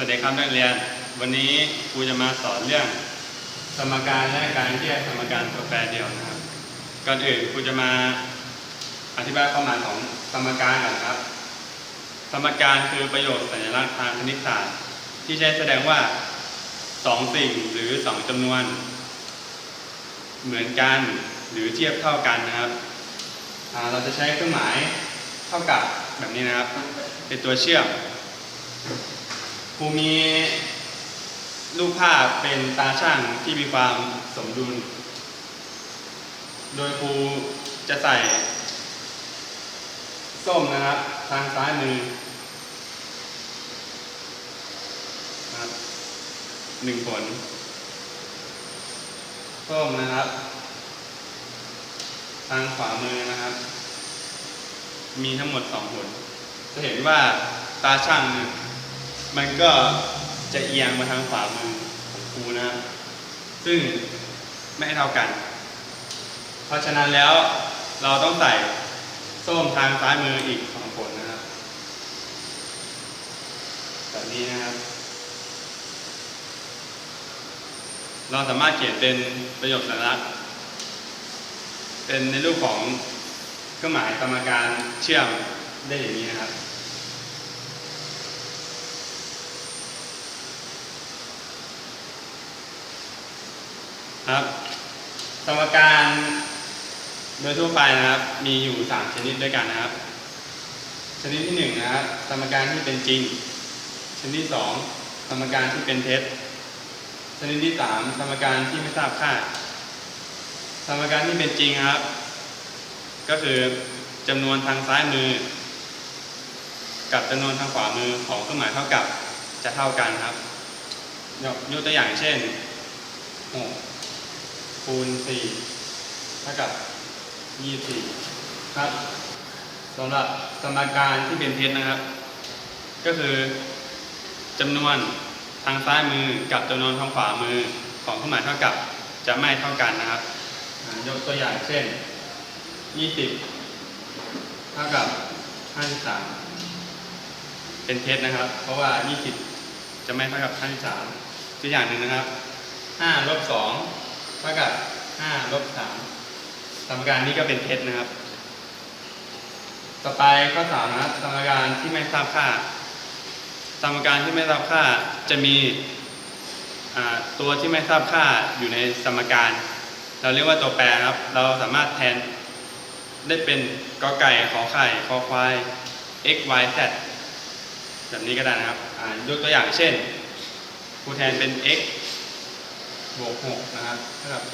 วัสดีครับนักเรียน วันนี้ครูจะมาสอนเรื่อง สมการและการแยกสมการตัวแปรเดียวนะครับ ก่อนอื่นครูจะมาอธิบายความหมายของสมการก่อนครับ สมการคือประโยคสัญลักษณ์ทางคณิตศาสตร์ ที่ใช้แสดงว่าสองสิ่งหรือสองจำนวน เหมือนกันหรือเทียบเท่ากันนะครับ เราจะใช้เครื่องหมายเท่ากับแบบนี้นะครับ เป็นตัวเชื่อม ครูมีรูปภาพเป็นตาช่างที่มีความสมดุล โดยครูจะใส่ ส้มนะครับ ทางซ้ายมือนะหนึ่งผลส้มนะครับ ทางขวามือนะครับ มีทั้งหมดสองผล จะเห็นว่าตาช่างเนี่ย มันก็จะเอียงมาทางขวามือของครูนะซึ่งไม่เท่ากัน เพราะฉะนั้นแล้วเราต้องใส่ส้มทางซ้ายมืออีกสองผลนะครับ แบบนี้นะครับ เราสามารถเขียนเป็นประโยคสัญลักษณ์เป็นในรูปของเครื่องหมายสมการเชื่อมได้อย่างนี้นะครับ ครับ สมการโดยทั่วไปนะครับ มีอยู่ 3 ชนิดด้วยกันนะครับ ชนิดที่1นะครับ สมการที่เป็นจริง ชนิดที่ 2 สมการที่เป็นเท็จ ชนิดที่ 3 สมการที่ไม่ทราบค่า สมการที่เป็นจริงครับ ก็คือจำนวนทางซ้ายมือ กับจำนวนทางขวามือของเครื่องหมายเท่ากับจะเท่ากันครับ ยกยกตัวอย่างเช่น6 คูณ4เท่ากับ24ครับสำหรับสมการที่เป็นเท็จนะครับ ก็คือจำนวนทางซ้ายมือกับจำนวนทางขวามือของเครื่องหมายเท่ากับจะไม่เท่ากันนะครับ ยกตัวอย่างเช่น 20 เท่ากับ 53 เป็นเท็จนะครับ เพราะว่า 20 จะไม่เท่ากับ 53 ตัวอย่างหนึ่งนะครับ 5 ลบ 2 เท่ากับ5ลบ3สมการนี้ก็เป็นเท็จนะครับ ต่อไปข้อสามนะสมการที่ไม่ทราบค่า สมการที่ไม่ทราบค่าจะมีตัวที่ไม่ทราบค่าอยู่ในสมการ เราเรียกว่าตัวแปรครับ เราสามารถแทนได้เป็นกอไก่ขอไข่คอควาย x y z แบบนี้ก็ได้นะครับยกตัวอย่างเช่นครูแทนเป็น x บวก6นะครับเท่ากับ 10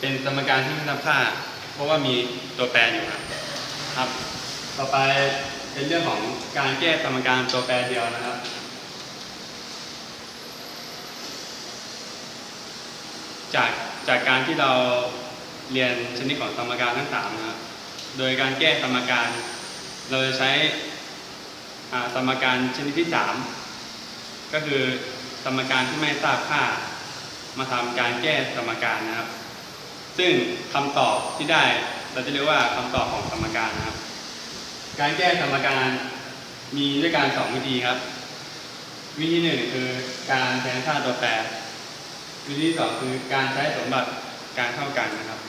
เป็นสมการที่ไม่ทราบค่า เพราะว่ามีตัวแปรอยู่ครับครับ ต่อไปเป็นเรื่องของการแก้สมการตัวแปรเดียวนะครับจากจากการที่เราเรียนชนิดของสมการทั้งสามนะครับ โดยการแก้สมการ เราจะใช้สมการชนิดที่สามก็คือ สมการที่ไม่ทราบค่า มาทำการแก้สมการนะครับ ซึ่งคำตอบที่ได้เราจะเรียกว่าคำตอบของสมการนะครับ การแก้สมการมีด้วยการสองวิธีครับ วิธีหนึ่งคือการแทนค่าตัวแปร วิธีที่สองคือการใช้สมบัติการเท่ากันนะครับ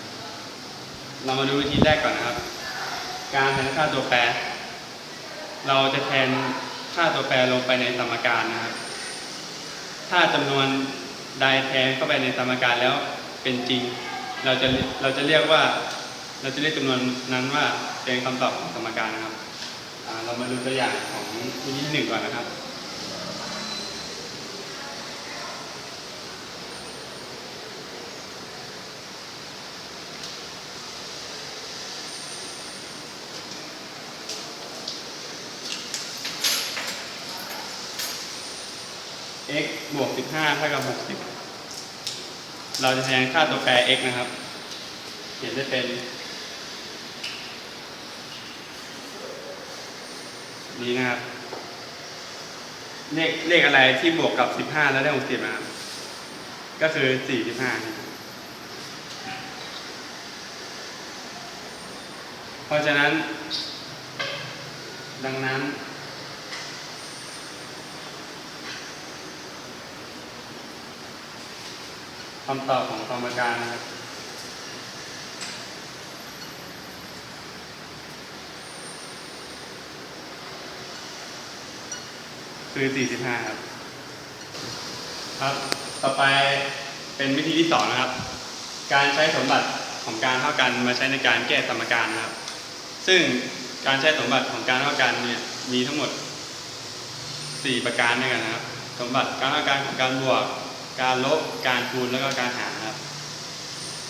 เรามาดูวิธีแรกก่อนนะครับ การแทนค่าตัวแปร เราจะแทนค่าตัวแปรลงไปในสมการนะครับ ถ้าจำนวนใดแทนเข้าไปในสมการแล้วเป็นจริง เราจะเราจะเรียกว่า เราจะเรียกจำนวนนั้นว่าเป็นคำตอบของสมการนะครับเรามาดูตัวอย่างของวิธีหนึ่งก่อนนะครับ x บวก 15เท่ากับ 60 เราจะแทนค่าตัวแปร x นะครับ เขียนได้เป็น นี้นะครับ เลขเลขอะไรที่บวกกับ 15 แล้วได้ 60นะครับ ก็คือ 45นะครับเพราะฉะนั้น ดังนั้น คำตอบของสมการนะครับ คือ 45 ครับ ครับ ต่อไปเป็นวิธีที่สองนะครับ การใช้สมบัติของการเท่ากันมาใช้ในการแก้สมการนะครับ ซึ่งการใช้สมบัติของการเท่ากันเนี่ยมีทั้งหมด 4 ประการด้วยกันนะครับ สมบัติการเท่ากันของการบวก การลบ การคูณแล้วก็การหารครับ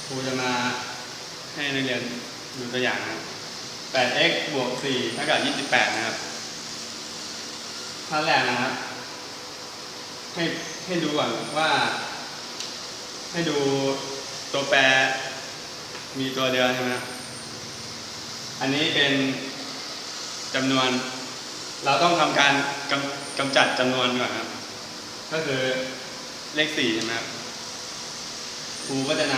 ครูจะมาให้นักเรียนดูตัวอย่างครับ 8x บวก4เท่ากับ 28 นะครับขั้นแรกนะครับ ให้ให้ดูก่อนว่า ให้ดูตัวแปรมีตัวเดียวใช่ไหมครับ อันนี้เป็นจำนวน เราต้องทำการกำกำจัดจำนวนก่อนครับ ก็คือ เลขสี่ใช่ไหมครับครูก็จะน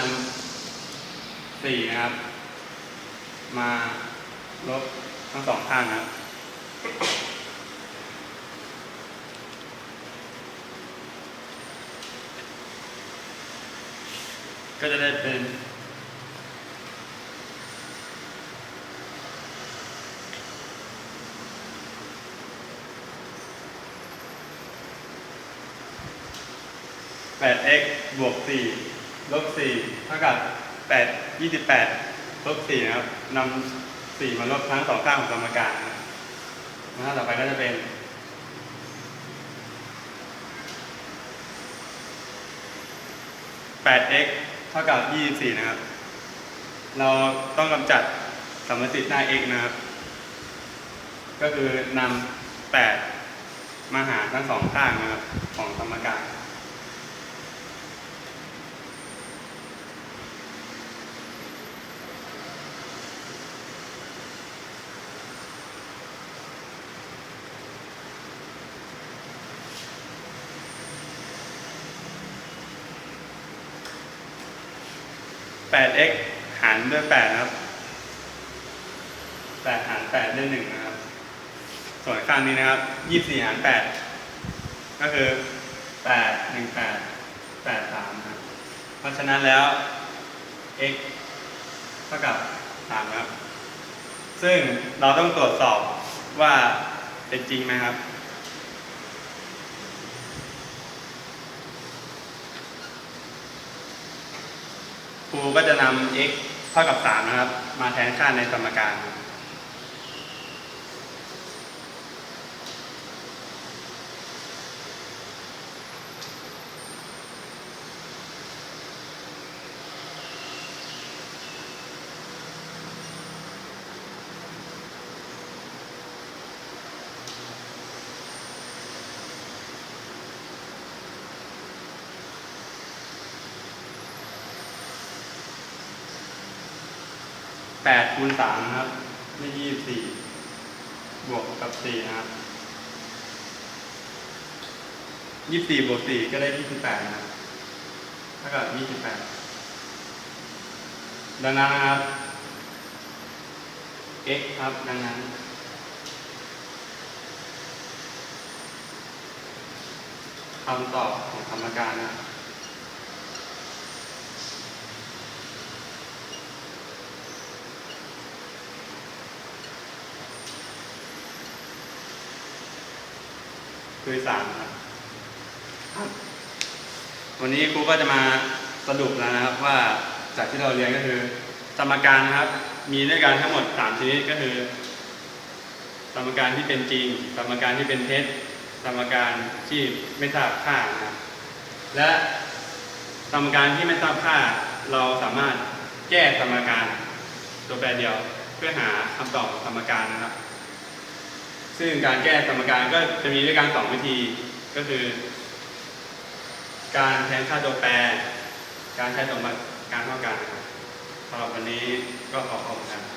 ำสี่นะครับ มาลบทั้งสองข้างนะครับก็จะได้เป็น 8x บวก4ลบ4เท่ากับ8 28ลบ4นะครับนำ4มาลบทั้งสองข้างของสมการนะครับนะต่อไปก็จะเป็น 8x เท่ากับ24นะครับ เราต้องกำจัดสมมติหน้า x นะครับ ก็คือนำ8มาหารทั้งสองข้างนะครับของสมการ 8x หารด้วย8นะครับ8หาร8ด้วย1นะครับ ส่วนข้างนี้นะครับ24หาร8ก็คือ8 1 8 8 3นะครับ เพราะฉะนั้นแล้ว x เท่ากับ3ครับ ซึ่งเราต้องตรวจสอบว่าเป็นจริงไหมครับ ครูก็จะนำ x เท่ากับ3นะครับ มาแทนค่าในสมการ แปดคูณสามครับ ไม่ยี่สี่บวกกับสี่นะครับยี่สี่บวกสี่ก็ได้ยี่สิบแปดนะครัเท่ากับยี่สิบแปดดังนั้นครับ x ครับ ดังนั้นคำตอบของกรรมการนะครับ คือสามครับครับ วันนี้ครูก็จะมาสรุปแล้วนะครับว่าจากที่เราเรียนก็คือสมการนะครับ มีด้วยกันทั้งหมดสามชนิดก็คือสมการที่เป็นจริงสมการที่เป็นเท็จสมการที่ไม่ทราบค่านะครับและสมการที่ไม่ทราบค่า เราสามารถแก้สมการตัวแปรเดียวเพื่อหาคำตอบของสมการนะครับ ซึ่งการแก้สมการก็จะมีด้วยการสองวิธี ก็คือ การแทนค่าตัวแปร การใช้สมบัติการเท่ากันนะครับสำหรับวันนี้ก็ขอขอบคุณครับ